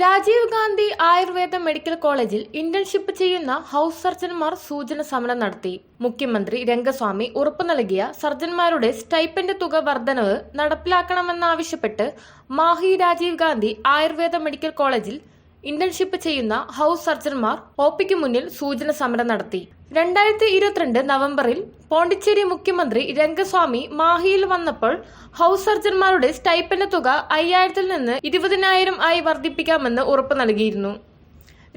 Rajeev Gandhi Ayurveda medical കോളേജിൽ internship ചെയ്യുന്ന house സർജൻമാർ സൂചന സമരം നടത്തി. മുഖ്യമന്ത്രി രംഗസ്വാമി ഉറപ്പു നൽകിയ സർജൻമാരുടെ സ്റ്റൈപ്പൻഡ് തുക വർധനവ് നടപ്പിലാക്കണമെന്നാവശ്യപ്പെട്ട് മാഹി രാജീവ് ഗാന്ധി ആയുർവേദ മെഡിക്കൽ കോളേജിൽ ഇന്റേൺഷിപ്പ് ചെയ്യുന്ന ഹൗസ് സർജൻമാർ ഒപിക്ക് മുന്നിൽ സൂചന സമരം നടത്തി. രണ്ടായിരത്തി ഇരുപത്തിരണ്ട് നവംബറിൽ പോണ്ടിച്ചേരി മുഖ്യമന്ത്രി രംഗസ്വാമി മാഹിയിൽ വന്നപ്പോൾ ഹൗസ് സർജൻമാരുടെ സ്റ്റൈപ്പൻഡ് തുക അയ്യായിരത്തിൽ നിന്ന് ഇരുപതിനായിരം ആയി വർദ്ധിപ്പിക്കാമെന്ന് ഉറപ്പ് നൽകിയിരുന്നു.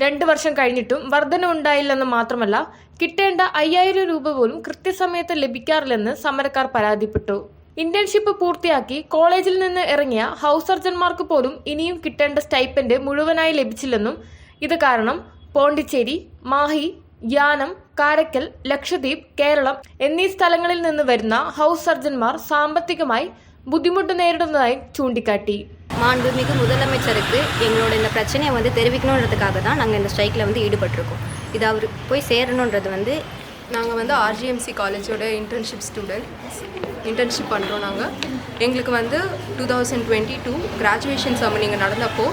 രണ്ടു വർഷം കഴിഞ്ഞിട്ടും വർധന ഉണ്ടായില്ലെന്ന് മാത്രമല്ല കിട്ടേണ്ട അയ്യായിരം രൂപ പോലും കൃത്യസമയത്ത് ലഭിക്കാറില്ലെന്ന് സമരക്കാർ പരാതിപ്പെട്ടു. ഇന്റേൺഷിപ്പ് പൂർത്തിയാക്കി കോളേജിൽ നിന്ന് ഇറങ്ങിയ ഹൗസ് സർജൻമാർക്ക് പോലും ഇനിയും കിട്ടേണ്ട സ്റ്റൈപ്പൻഡ് മുഴുവനായി ലഭിച്ചില്ലെന്നും ഇത് കാരണം പോണ്ടിച്ചേരി മാഹി യാനം കാരക്കൽ ലക്ഷദ്വീപ് കേരളം എന്നീ സ്ഥലങ്ങളിൽ നിന്ന് വരുന്ന ഹൗസ് സർജൻമാർ സാമ്പത്തികമായി ബുദ്ധിമുട്ട് നേരിടുന്നതായി ചൂണ്ടിക്കാട്ടി மாண்புமிகு முதலமைச்சருக்கு எங்களோட இந்த பிரச்சனையை வந்து தெரிவிக்கணுன்றதுக்காக தான் நாங்கள் இந்த ஸ்ட்ரைக்கில் வந்து ஈடுபட்டிருக்கோம் இது அவர் போய் சேரணுன்றது வந்து நாங்கள் வந்து ஆர்ஜிஎம்சி காலேஜோட இன்டர்ன்ஷிப் ஸ்டூடெண்ட் இன்டர்ன்ஷிப் பண்ணுறோம் நாங்கள் எங்களுக்கு வந்து two thousand twenty two graduation ceremony நீங்கள் நடந்தப்போ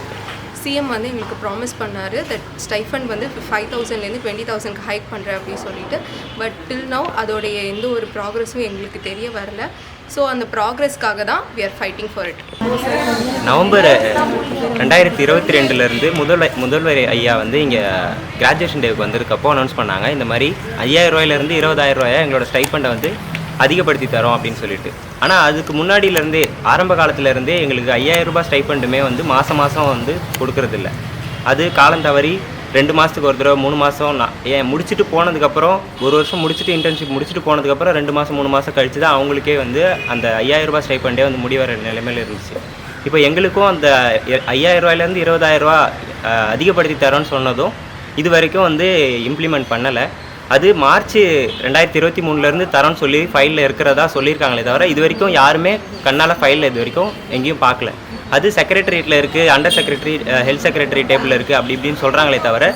சிஎம் வந்து எங்களுக்கு ப்ராமிஸ் பண்ணார் தட் ஸ்டைஃபண்ட் வந்து ஃபைவ் தௌசண்ட்லேருந்து டுவெண்ட்டி தௌசண்ட்க்கு ஹைக் பண்ணுறேன் அப்படின்னு சொல்லிட்டு. பட் டில் நவ் அதோடைய எந்த ஒரு ப்ராக்ரஸும் எங்களுக்கு தெரிய வரல. ஸோ அந்த ப்ராக்ரஸ்க்காக தான் we are fighting for it November ரெண்டாயிரத்தி இருபத்தி ரெண்டுலேருந்து முதல்வர் முதல்வர் ஐயா வந்து இங்கே கிராஜுவேஷன் டேவுக்கு வந்திருக்கப்போ அனௌன்ஸ் பண்ணாங்க. இந்த மாதிரி ஐயாயிரம் ரூபாயிலேருந்து இருபதாயிரம் ரூபாயை எங்களோட ஸ்டைஃபண்டை வந்து அதிகப்படுத்தி தரோம் அப்படின்னு சொல்லிட்டு. ஆனால் அதுக்கு முன்னாடியிலேருந்தே ஆரம்ப காலத்துலேருந்தே எங்களுக்கு ஐயாயிரம் ரூபாய் ஸ்டைப்பண்டுமே வந்து மாதம் மாதம் வந்து கொடுக்கறதில்ல. அது காலம் தவறி ரெண்டு மாதத்துக்கு ஒரு தடவை மூணு மாதம் நான் ஏன் முடிச்சுட்டு போனதுக்கப்புறம் ஒரு வருஷம் முடிச்சுட்டு இன்டர்ன்ஷிப் முடிச்சுட்டு போனதுக்கப்புறம் ரெண்டு மாதம் மூணு மாதம் கழிச்சு தான் அவங்களுக்கே வந்து அந்த ஐயாயிரம் ரூபாய் ஸ்டைப்பண்டே வந்து முடிவர நிலைமையில் இருந்துச்சு. இப்போ எங்களுக்கும் அந்த ஐயாயிரம் ரூபாயிலேருந்து இருபதாயிரம் ரூபா அதிகப்படுத்தி தரோன்னு சொன்னதும் இது வரைக்கும் வந்து இம்ப்ளிமெண்ட் பண்ணலை. அது மார்ச் ரெண்டாயிரத்தி இருபத்தி மூணுலேருந்து தரோன்னு சொல்லி ஃபைலில் இருக்கிறதா சொல்லியிருக்காங்களே தவிர இது வரைக்கும் யாருமே கண்ணால் ஃபைலில் இது வரைக்கும் எங்கேயும் பார்க்கல. அது செக்ரட்டரியேட்டில் இருக்குது அண்டர் செக்ரட்டரி ஹெல்த் செக்ரட்டரி டேபிளில் இருக்குது அப்படி இப்படின்னு சொல்கிறாங்களே தவிர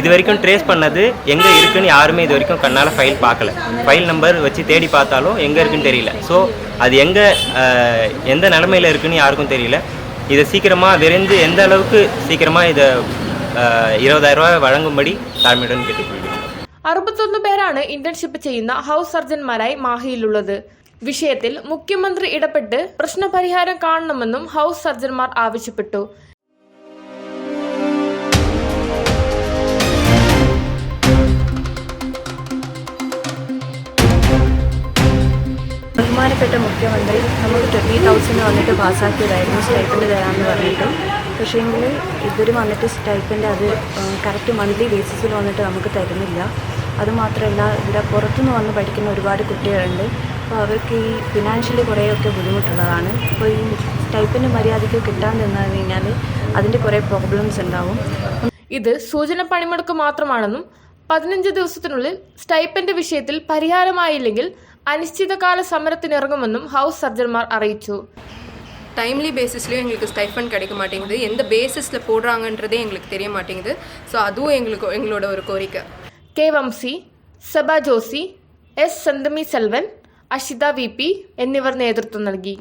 இது வரைக்கும் ட்ரேஸ் பண்ணது எங்கே இருக்குன்னு யாருமே இது வரைக்கும் கண்ணால் ஃபைல் பார்க்கல. ஃபைல் நம்பர் வச்சு தேடி பார்த்தாலும் எங்கே இருக்குன்னு தெரியல. ஸோ அது எங்கே எந்த நிலமையில இருக்குன்னு யாருக்கும் தெரியல. இதை சீக்கிரமாக விரைந்து எந்த அளவுக்கு சீக்கிரமாக இதை இருபதாயிரம் ரூபாய் வழங்கும்படி தாழ்மையுடன் கேட்டுக்கொள்கிறேன். അറുപത്തൊന്ന് പേരാണ് ഇന്റേൺഷിപ്പ് ചെയ്യുന്ന ഹൗസ് സർജൻമാരായി മാഹിയിലുള്ളത്. വിഷയത്തിൽ മുഖ്യമന്ത്രി ഇടപെട്ട് പ്രശ്നപരിഹാരം കാണണമെന്നും ഹൗസ് സർജൻമാർ ആവശ്യപ്പെട്ടു. ബഹുമാനപ്പെട്ട മുഖ്യമന്ത്രി നമ്മൾ ട്വന്റി തൗസൻഡ് വന്നിട്ട് പാസ്സാക്കിയതായിരുന്നു സ്റ്റൈപ്പൻഡ് തരാമെന്ന് പറഞ്ഞിട്ട്. പക്ഷേങ്കിൽ ഇവർ വന്നിട്ട് സ്റ്റൈപ്പൻഡ് അത് കറക്റ്റ് മന്ത്ലി ബേസിസിൽ വന്നിട്ട് നമുക്ക് തരുന്നില്ല. അതുമാത്രമല്ല ഇവിടെ പുറത്തുനിന്ന് വന്ന് പഠിക്കുന്ന ഒരുപാട് കുട്ടികളുണ്ട് അപ്പോൾ അവർക്ക് ഈ ഫിനാൻഷ്യലി കുറേയൊക്കെ ബുദ്ധിമുട്ടുള്ളതാണ് അപ്പോൾ ഈ സ്റ്റൈപ്പൻഡ് മര്യാദയ്ക്ക് കിട്ടാൻ നിന്ന് കഴിഞ്ഞാൽ അതിൻ്റെ കുറേ പ്രോബ്ലംസ് ഉണ്ടാവും ഇത് സൂചന പണിമുടക്ക് മാത്രമാണെന്നും പതിനഞ്ച് ദിവസത്തിനുള്ളിൽ സ്റ്റൈപ്പൻഡ് വിഷയത്തിൽ പരിഹാരമായില്ലെങ്കിൽ അനിശ്ചിതകാല സമരത്തിനിറങ്ങുമെന്നും ഹൗസ് സർജൻമാർ അറിയിച്ചു டைம்லி பேசிஸ்லேயும் எங்களுக்கு ஸ்டைஃபண்ட் கிடைக்க மாட்டேங்குது எந்த பேசிஸில் போடுறாங்கன்றதே எங்களுக்கு தெரிய மாட்டேங்குது ஸோ அதுவும் எங்களுக்கு எங்களோட ஒரு கோரிக்கை K Vamsi Saba Josy S. Santhami Selvan Ashitha V P എന്നിവർ നേതൃത്വം നൽകി.